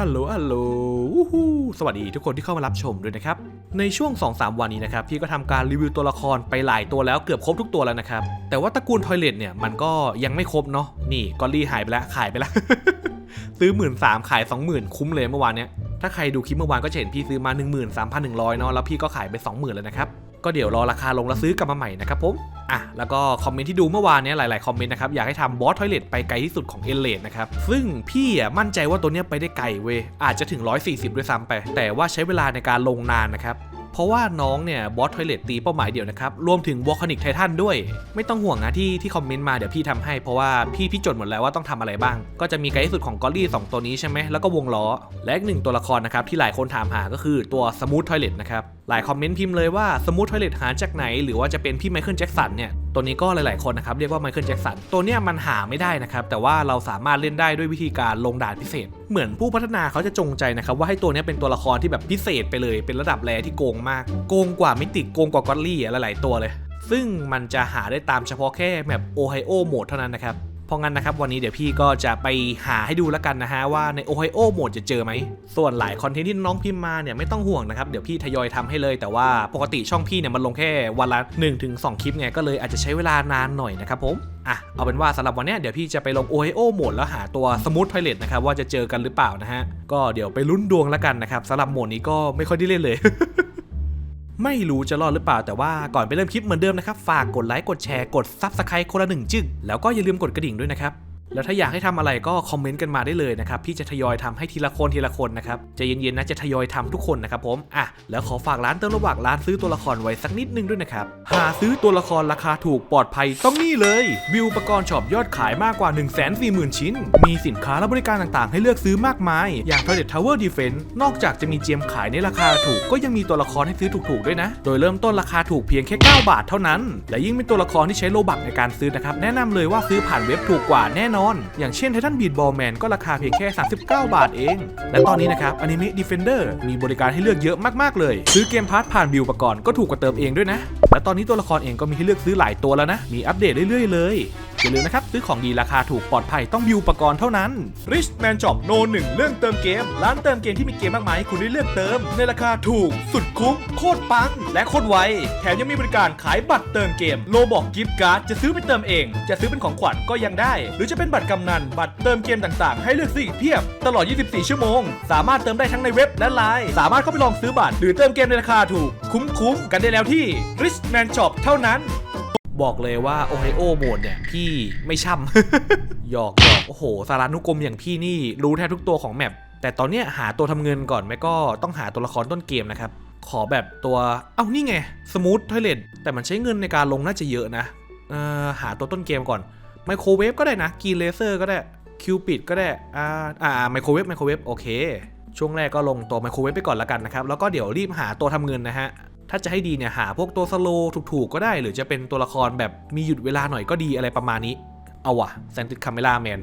ฮัลโหล ฮัลโหลวู้ฮู้สวัสดีทุกคนที่เข้ามารับชมด้วยนะครับ ในช่วง 2-3 วันนี้นะครับ พี่ก็ทำการรีวิวตัวละครไปหลายตัวแล้วเกือบครบทุกตัวแล้วนะครับ แต่ว่าตระกูลทอยเลตเนี่ยมันก็ยังไม่ครบเนาะ นี่กอลลี่หายไปแล้ว ขายไปแล้ว ซื้อ1 3ื่นขาย 20,000 คุ้มเลยเมื่อวานเนี้ย ถ้าใครดูคลิปเมื่อวานก็จะเห็นพี่ซื้อมา 13,100เนาะ แล้วพี่ก็ขายไป 20,000แล้วนะครับ ก็เดี๋ยวรอราคาลงแล้วซื้อกลับมาใหม่นะครับผม อะแล้วก็คอมเมนต์ที่ดูเมื่อวานเนี้ยหลาย ๆ คอมเมนต์นะครับอยากให้ทำบอสทอยเลตไปไกลที่สุดของเอเลดนะครับซึ่งพี่อะมั่นใจว่าตัวเนี้ยไปได้ไกลเว้ยอาจจะถึง 140 ด้วยซ้ำไป แต่ว่าใช้เวลาในการลงนานนะครับ เพราะว่าน้องเนี่ยบอสทอยเลตตีเป้าหมายเดียวนะครับ รวมถึงวอลคานิกไททันด้วย ไม่ต้องห่วงนะที่ที่คอมเมนต์มาเดี๋ยวพี่ทำให้เพราะว่าพี่พี่จดหมดแล้วว่าต้องทำอะไรบ้าง ก็จะมีไกลที่สุดของกอลลี่2ตัวนี้ใช่ไหมแล้วก็วงล้อ และอีกหนึ่งตัวละครนะครับที่หลายคนถามหาก็คือตัวสมูททอยเลตนะครับหลายคอมเมนต์พิมพ์เลยว่าสมูททอยเลตหาจากไหน หรือว่าจะเป็นพี่ไมเคิลแจ็คสันเนี่ยตัวนี้ก็หลายๆคนนะครับเรียกว่าไมเคิลแจ็คสันตัวเนี้ยมันหาไม่ได้นะครับแต่ว่าเราสามารถเล่นได้ด้วยวิธีการลงด่านพิเศษ เหมือนผู้พัฒนาเขาจะจงใจนะครับว่าให้ตัวนี้เป็นตัวละครที่แบบพิเศษไปเลย เป็นระดับแรที่โกงมาก โกงกว่ามิติโกงกว่ากอตลี่อะหลายๆตัวเลย ซึ่งมันจะหาได้ตามเฉพาะแค่แมปโอไฮโอโหมดเท่านั้นนะครับ เพราะงั้นนะครับวันนี้เดี๋ยวพี่ก็จะไปหาให้ดูแล้วกันนะฮะว่าใน Ohio โอโหมดจะเจอไหม ส่วนหลายคอนเทนต์ที่น้องพิมพ์มาเนี่ยไม่ต้องห่วงนะครับเดี๋ยวพี่ทยอยทำให้เลยแต่ว่าปกติช่องพี่เนี่ยมันลงแค่วันละ1-2 คลิปไงก็เลยอาจจะใช้เวลานานหน่อยนะครับผมอะเอาเป็นว่าสำหรับวันเนี้ยเดี๋ยวพี่จะไปลง Ohio โหมดแล้วหาตัวสมูทไพเลตนะครับว่าจะเจอกันหรือเปล่านะฮะก็เดี๋ยวไปลุ้นดวงแล้วกันนะครับสำหรับโหมดนี้ก็ไม่ค่อยได้เล่นเลย ไม่รู้จะรอดหรือเปล่าแต่ว่าก่อนไปเริ่มคลิปเหมือนเดิมนะครับ ฝากกดไลค์กดแชร์กดซับสไครต์คนละหนึ่งจึกแล้วก็อย่าลืมกดกระดิ่งด้วยนะครับ แล้วถ้าอยากให้ทำอะไรก็คอมเมนต์กันมาได้เลยนะครับ พี่จะทยอยทำให้ทีละคนทีละคนนะครับจะเย็นๆนะจะทยอยทำทุกคนนะครับผมอะแล้วขอฝากร้านเติมระหว่างร้านซื้อตัวละครไว้สักนิดนึงด้วยนะครับ หาซื้อตัวละครราคาถูกปลอดภัยต้องนี่เลย วิวอุปกรณ์ช็อปยอดขายมากกว่า 1 4 0 0 0 0 ชิ้น มีสินค้าและบริการต่างๆ ให้เลือกซื้อมากมาย อย่าง Toilet Tower Defense นอกจากจะมีเจมขายในราคาถูกก็ยังมีตัวละครให้ซื้อถูกๆด้วยนะ โดยเริ่มต้นราคาถูกเพียงแค่ 9 บาทเท่านั้น และยิ่งเป็นตัวละครที่ใช้โลบักในการซื้อนะครับแนะนำเลยว่าซื้อผ่านเว็บถูกกว่าแน่นอน อย่างเช่นไททันบีดบอลแมนก็ราคาเพียงแค่ 39 บาทเอง และตอนนี้นะครับ Anime Defender มีบริการให้เลือกเยอะมากๆเลย ซื้อเกมพาร์ทผ่านบิวประกอนก็ถูกกว่าเติมเองด้วยนะ และตอนนี้ตัวละครเองก็มีให้เลือกซื้อหลายตัวแล้วนะ มีอัปเดตเรื่อยๆเลย อย่าลืมนะครับ ซื้อของดีราคาถูกปลอดภัยต้องบิวอุปกรณ์เท่านั้น Rich Man Shop No 1เรื่องเติมเกม ร้านเติมเกมที่มีเกมมากมายให้คุณได้เลือกเติม ในราคาถูกสุดคุ้มโคตรปัง และโคตรไว แถมยังมีบริการขายบัตรเติมเกมโลบอกกิฟต์การ์ดจะซื้อไปเติมเอง จะซื้อเป็นของขวัญก็ยังได้ หรือจะเป็นบัตรกำนันบัตรเติมเกมต่างๆ ให้เลือกซื้ออีกเพียบตลอด 24 ชั่วโมง สามารถเติมได้ทั้งในเว็บและไลน์สามารถเข้าไปลองซื้อบัตรหรือเติมเกมในราคาถูกคุ้มๆกันได้แล้วที่ Rich Man Shop เท่านั้น บอกเลยว่าโอไฮโอโหมดเนี่ย พี่ไม่ช่ำหยอกหยอกโอ้โห สารานุกรมอย่างพี่นี่รู้แทบทุกตัวของแมปแต่ตอนเนี้ยหาตัวทำเงินก่อนไม่ก็ต้องหาตัวละครต้นเกมนะครับ ขอแบบตัว เอ้านี่ไงสมูททอยเลตแต่มันใช้เงินในการลงน่าจะเยอะนะเอ่อหาตัวต้นเกมก่อนไมโครเวฟก็ได้นะกีเลเซอร์ก็ได้คิวปิดก็ได้อ่าอ่าไมโครเวฟไมโครเวฟโอเคช่วงแรกก็ลงตัวไมโครเวฟไปก่อนละกันนะครับ แล้วก็เดี๋ยวรีบหาตัวทำเงินนะฮะ ถ้าจะให้ดีเนี่ยหาพวกตัวสโลถูกๆก็ได้ หรือจะเป็นตัวละครแบบมีหยุดเวลาหน่อยก็ดีอะไรประมาณนี้ เอาวะแซนติสคาเมล่าแมน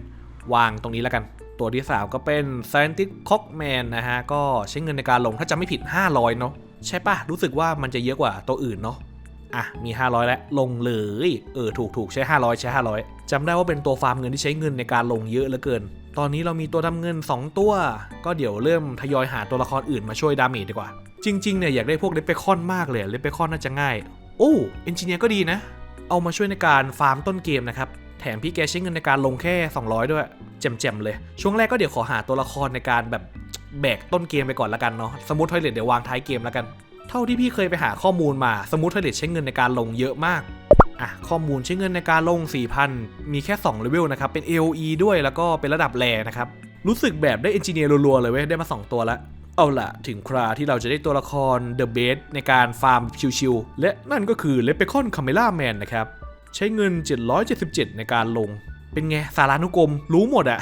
วางตรงนี้แล้วกัน ตัวที่ 3 ก็เป็นแซนติสคอกแมนนะฮะ ก็ใช้เงินในการลงถ้าจำไม่ผิด 500 เนาะใช่ปะรู้สึกว่ามันจะเยอะกว่าตัวอื่นเนาะอะมี 500 แล้วลงเลยเออถูกถูกใช้ 500 ใช้ 500จำได้ว่าเป็นตัวฟาร์มเงินที่ใช้เงินในการลงเยอะเหลือเกิน ตอนนี้เรามีตัวทำเงิน 2 ตัว ก็เดี๋ยวเริ่มทยอยหาตัวละครอื่นมาช่วยดาเมจดีกว่า จริงๆเนี่ยอยากได้พวกเลปเปคอนมากเลยเลปเปคอนน่าจะง่าย โอ้เอนจิเนียร์ก็ดีนะ เอามาช่วยในการฟาร์มต้นเกมนะครับ แถมพี่แกใช้เงินในการลงแค่ 200 ด้วยแจ่มๆเลย ช่วงแรกก็เดี๋ยวขอหาตัวละครในการแบบแบกต้นเกมไปก่อนละกันเนาะสมูททอยเลตเดี๋ยววางท้ายเกมล้วกัน เท่าที่พี่เคยไปหาข้อมูลมาสมูททอยเลตใช้เงินในการลงเยอะมากอะข้อมูลใช้เงินในการลง 4,000 มีแค่2เลเวลนะครับเป็น AOE ด้วยแล้วก็เป็นระดับแรนะครับรู้สึกแบบได้เอนจิเนียร์รัวๆเลยเว้ยได้มา 2 ตัวแล้ว เอาละถึงคราที่เราจะได้ตัวละคร The b a s ในการฟาร์มชิวๆและนั่นก็คือ l e p r e c h a u n Camera Man นะครับ ใช้เงิน 777 ในการลง เป็นไง สารานุกรม รู้หมดอะ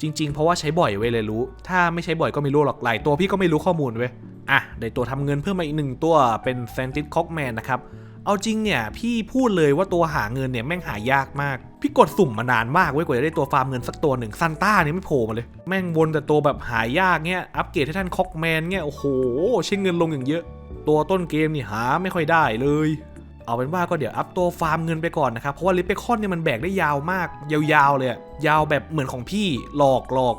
จริงๆ เพราะว่าใช้บ่อยเว้ยเลยรู้ ถ้าไม่ใช้บ่อยก็ไม่รู้หรอกหลายตัวพี่ก็ไม่รู้ข้อมูลเว้ยอะ ได้ตัวทำเงินเพิ่มมาอีกหนึ่งตัวเป็น s a n t i s Cockman นะครับ เอาจริงเนี่ยพี่พูดเลยว่าตัวหาเงินเนี่ยแม่งหายากมาก พี่กดสุ่มมานานมากเว้ยกว่าจะได้ตัวฟาร์มเงินสักตัวหนึ่งซันต้าเนี่ยไม่โผล่มาเลย แม่งวนแต่ตัวแบบหายากเนี่ยอัปเกรดให้ท่านคอกแมนเนี่ยโอ้โหใช้เงินลงอย่างเยอะ ตัวต้นเกมนี่หาไม่ค่อยได้เลย เอาเป็นว่าก็เดี๋ยวอัพตัวฟาร์มเงินไปก่อนนะครับเพราะว่าลิปเปคอนเนี่ยมันแบกได้ยาวมาก ยาวๆเลยยาวแบบเหมือนของพี่หลอกหลอก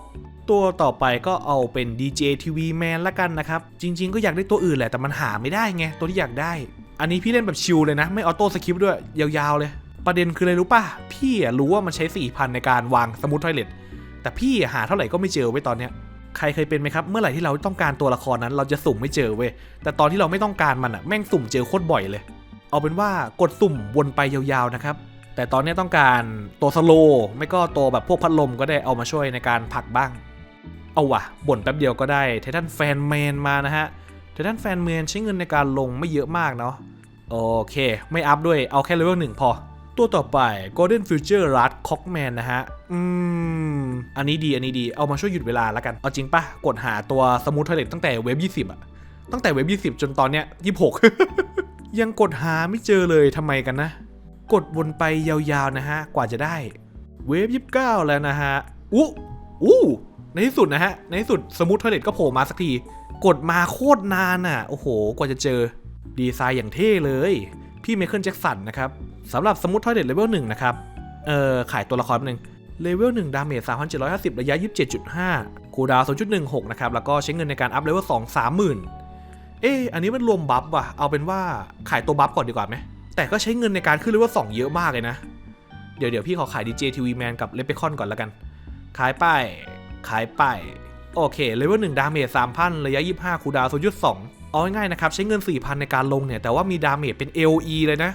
ตัวต่อไปก็เอาเป็น DJ TV Man ละกันนะครับ จริง ๆ ก็อยากได้ตัวอื่นแหละแต่มันหาไม่ได้ไงตัวที่อยากได้ อันนี้พี่เล่นแบบชิลเลยนะ ไม่ออโต้สคริปด้วย ยาวๆเลย ประเด็นคืออะไรรู้ป่ะ พี่รู้ว่ามันใช้4,000ในการวางสมูทไทเล็ตแต่พี่หาเท่าไหร่ก็ไม่เจอไว้ตอนเนี้ยใครเคยเป็นไหมครับ เมื่อไหร่ที่เราต้องการตัวละครนั้น เราจะสุ่มไม่เจอเว้ย แต่ตอนที่เราไม่ต้องการมันอะแม่งสุ่มเจอโคตรบ่อยเลย เอาเป็นว่ากดสุ่มวนไปยาวๆนะครับ แต่ตอนนี้ต้องการตัวสโลไม่ก็ตัวแบบพวกพัดลมก็ได้เอามาช่วยในการผลักบ้าง เอาวะบ่นแป๊บเดียวก็ได้ไททันแฟนแมนมานะฮะไททันแฟนแมนใช้เงินในการลงไม่เยอะมากเนาะ โอเค ไม่อัพด้วยเอาแค่เลเวลหนึ่งพอ ตัวต่อไป Golden Future Rat Cockman นะฮะ อืม อันนี้ดีอันนี้ดีเอามาช่วยหยุดเวลาแล้วกัน เอาจริงปะกดหาตัวสมูทเทเลตตั้งแต่เว็บ20อะตั้งแต่เว็บ20 จนตอนเนี้ย26 ยังกดหาไม่เจอเลยทำไมกันนะ กดวนไปยาวๆนะฮะ กว่าจะได้ เวฟยี่สิบเก้าแล้วนะฮะอู้อู้ในที่สุดนะฮะ ในที่สุดสมูทเทเลตก็โผล่มาสักที กดมาโคตรนานอะ โอ้โห กว่าจะเจอ ดีไซน์อย่างเท่เลย พี่ไมเคิลแจ็คสันนะครับสำหรับสมูทเทเลตเลเวลหนึ่งนะครับ เอ่อ ขายตัวละครแป๊บนึงเลเวล1ดาเมจ3,750 ระยะ 27.5 คูดาวน์0.16 นะครับ แล้วก็ใช้เงินในการอัพเลเวล2 30,000 เอ๊อันนี้มันรวมบัฟว่ะ เอาเป็นว่าขายตัวบัฟก่อนดีกว่าไหม แต่ก็ใช้เงินในการขึ้นเลเวล2เยอะมากเลยนะ เดี๋ยวเดี๋ยวพี่ขอขาย DJ TV Man กับ l e p r e c o n ก่อนแล้วกัน ขายไป ขายไป โอเค เลเวล1ดาเมจ3,000 ระยะ 25 คูดาว0.2 เอาง่ายๆนะครับ ใช้เงิน 4,000 ในการลงเนี่ย แต่ว่ามีดาเมจเป็น LE เลยนะ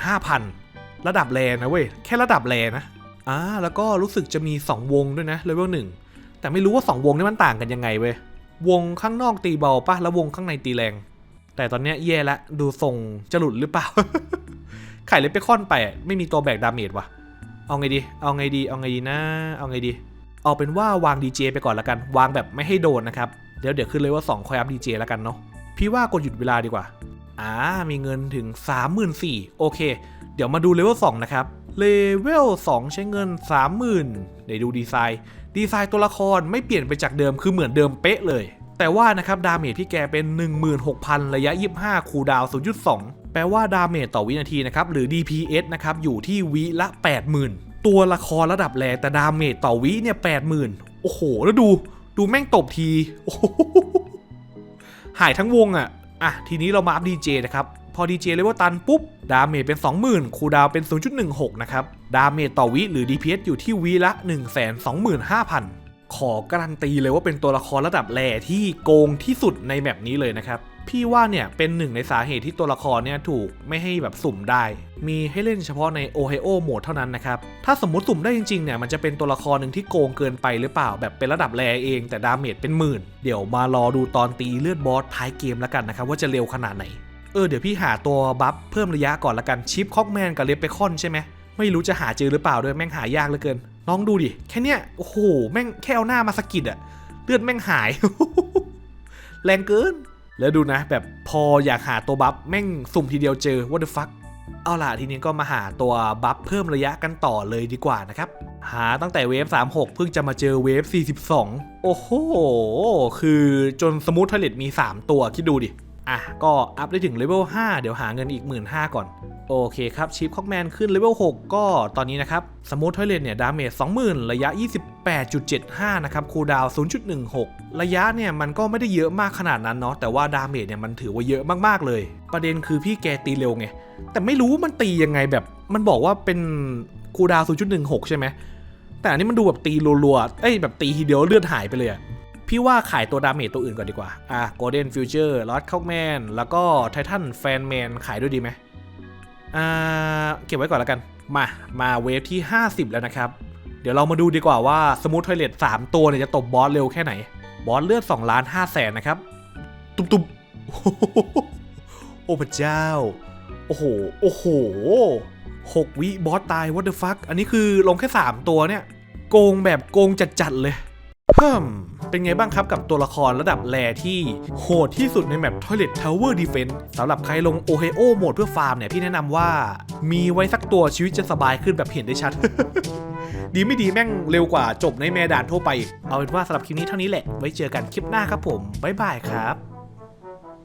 15,000 ระดับแรนะเว้ย แค่ระดับแรนะอ่าแล้วก็รู้สึกจะมี 2 วงด้วยนะเลเวล1แต่ไม่รู้ว่า 2 วงนี่มันต่างกันยังไงเว้ยวงข้างนอกตีเบาปะแล้ววงข้างในตีแรง แต่ตอนเนี้ยแย่ละดูทรงจะหลุดหรือเปล่า ไข่เลปเปคอนไปไม่มีตัวแบกดาเมจว่ะ เอาไงดี เอาไงดี เอาไงดีนะ เอาไงดี เอาเป็นว่าวางดีเจไปก่อนละกัน วางแบบไม่ให้โดนนะครับ เดี๋ยวเดี๋ยวขึ้นเลยว่า2คอยอัพดีเจล้วกันเนาะ พี่ว่ากดหยุดเวลาดีกว่า อ่า มีเงินถึง 34,000โอเค เดี๋ยวมาดูเลเวล2นะครับ เลเวล2ใช้เงิน 30,000เดี๋ยวดูดีไซน์ ดีไซน์ตัวละครไม่เปลี่ยนไปจากเดิมคือเหมือนเดิมเป๊ะเลย แต่ว่านะครับดาเมจพี่แกเป็น 16,000 ระยะ 25 คูดาวน์0.2 แปลว่าดาเมจต่อวินาทีนะครับ หรือ DPS นะครับ อยู่ที่วิละ 80,000 ตัวละครระดับแรงแต่ดาเมจต่อวิเนี่ย 80,000 โอ้โห แล้วดู ดูแม่งตบที โอ้โหายทั้งวงอะ่ะอะทีนี้เรามาอัพดีเจนะครับพอดีเจเลเวลตันปุ๊บ ดาเมจเป็น 20,000 คูดาวเป็น 0.16 นะครับ ดาเมจต่อวิหรือ DPS อยู่ที่วิละ 125,000 ขอการันตีเลยว่าเป็นตัวละครระดับแรที่โกงที่สุดในแมปนี้เลยนะครับ พี่ว่าเนี่ยเป็นหนึ่งในสาเหตุที่ตัวละครเนี่ยถูกไม่ให้แบบสุ่มได้ มีให้เล่นเฉพาะใน Ohio โอโหมดเท่านั้นนะครับ ถ้าสมมติสุ่มได้จริงๆเนี่ยมันจะเป็นตัวละครหนึ่งที่โกงเกินไปหรือเปล่า แบบเป็นระดับแรเองแต่ดาเมจเป็นหมื่น เดี๋ยวมารอดูตอนตีเลือดบอสท้ายเกมแล้วกันนะครับว่าจะเร็วขนาดไหน เออเดี๋ยวพี่หาตัวบัฟเพิ่มระยะก่อนละกันชิปคอกแมนกับเลปเปคอนใช่ไหมไม่รู้จะหาเจอหรือเปล่าด้วยแม่งหายากเหลือเกินลองดูดิแค่เนี้ยโอ้โหแม่งแค่เอาหน้ามาสะกิดอะเลือดแม่งหาย แรงเกิน แล้วดูนะแบบพออยากหาตัวบัฟแม่งสุ่มทีเดียวเจอ what the fuck เอาล่ะทีนี้ก็มาหาตัวบัฟเพิ่มระยะกันต่อเลยดีกว่านะครับ หาตั้งแต่เวฟ 36 เพิ่งจะมาเจอเวฟ 42 โอ้โห คือจนสมูทเทเลตมี 3 ตัวคิดดูดิ อะก็อัพได้ถึงเลเวล5เดี๋ยวหาเงินอีก 1 5ื่นก่อน โอเคครับชิปคอกแมนขึ้นเลเวล6ก็ตอนนี้นะครับสมูทเทเลตเนี่ยดาเมจ20,000 ระยะ 28.75 นะครับคูลดาวน์0.16 ระยะเนี่ยมันก็ไม่ได้เยอะมากขนาดนั้นเนาะแต่ว่าดาเมจเนี่ยมันถือว่าเยอะมากๆเลย ประเด็นคือพี่แกตีเร็วไง แต่ไม่รู้มันตียังไงแบบ มันบอกว่าเป็นคูลดาวน์0.16 ใช่ไหมแต่อันนี้มันดูแบบตีรัวๆเอ้ยแบบตีทีเดียวเลือดหายไปเลยอะ พี่ว่าขายตัวดาเมจตัวอื่นก่อนดีกว่า อะ Golden Future Lost Cogman แล้วก็ Titan Fan Man ขายด้วยดีไหมอ่า เก็บไว้ก่อนแล้วกัน มา มาเวฟที่ 50 แล้วนะครับ เดี๋ยวเรามาดูดีกว่าว่าสมูทไทเลต3ตัวเนี่ยจะตบบอสเร็วแค่ไหน บอสเลือด2ล้าน5แสนนะครับ ตุบตุบโอ้พระเจ้า โอ้โห โอ้โหหกวิบอสตาย what the fuck อันนี้คือลงแค่ 3 ตัวเนี่ย โกงแบบโกงจัดๆเลยเพิ่ม เป็นไงบ้างครับกับตัวละครระดับแรที่โหดที่สุดในแมป Toilet Tower Defense สำหรับใครลงโอไฮโหมดเพื่อฟาร์มเนี่ยพี่แนะนำว่า มีไว้สักตัวชีวิตจะสบายขึ้นแบบเห็นได้ชัด ดีไม่ดีแม่งเร็วกว่าจบในแม่ด่านทั่วไป เอาเป็นว่าสำหรับคลิปนี้เท่านี้แหละ ไว้เจอกันคลิปหน้าครับผม บ๊ายบายครับ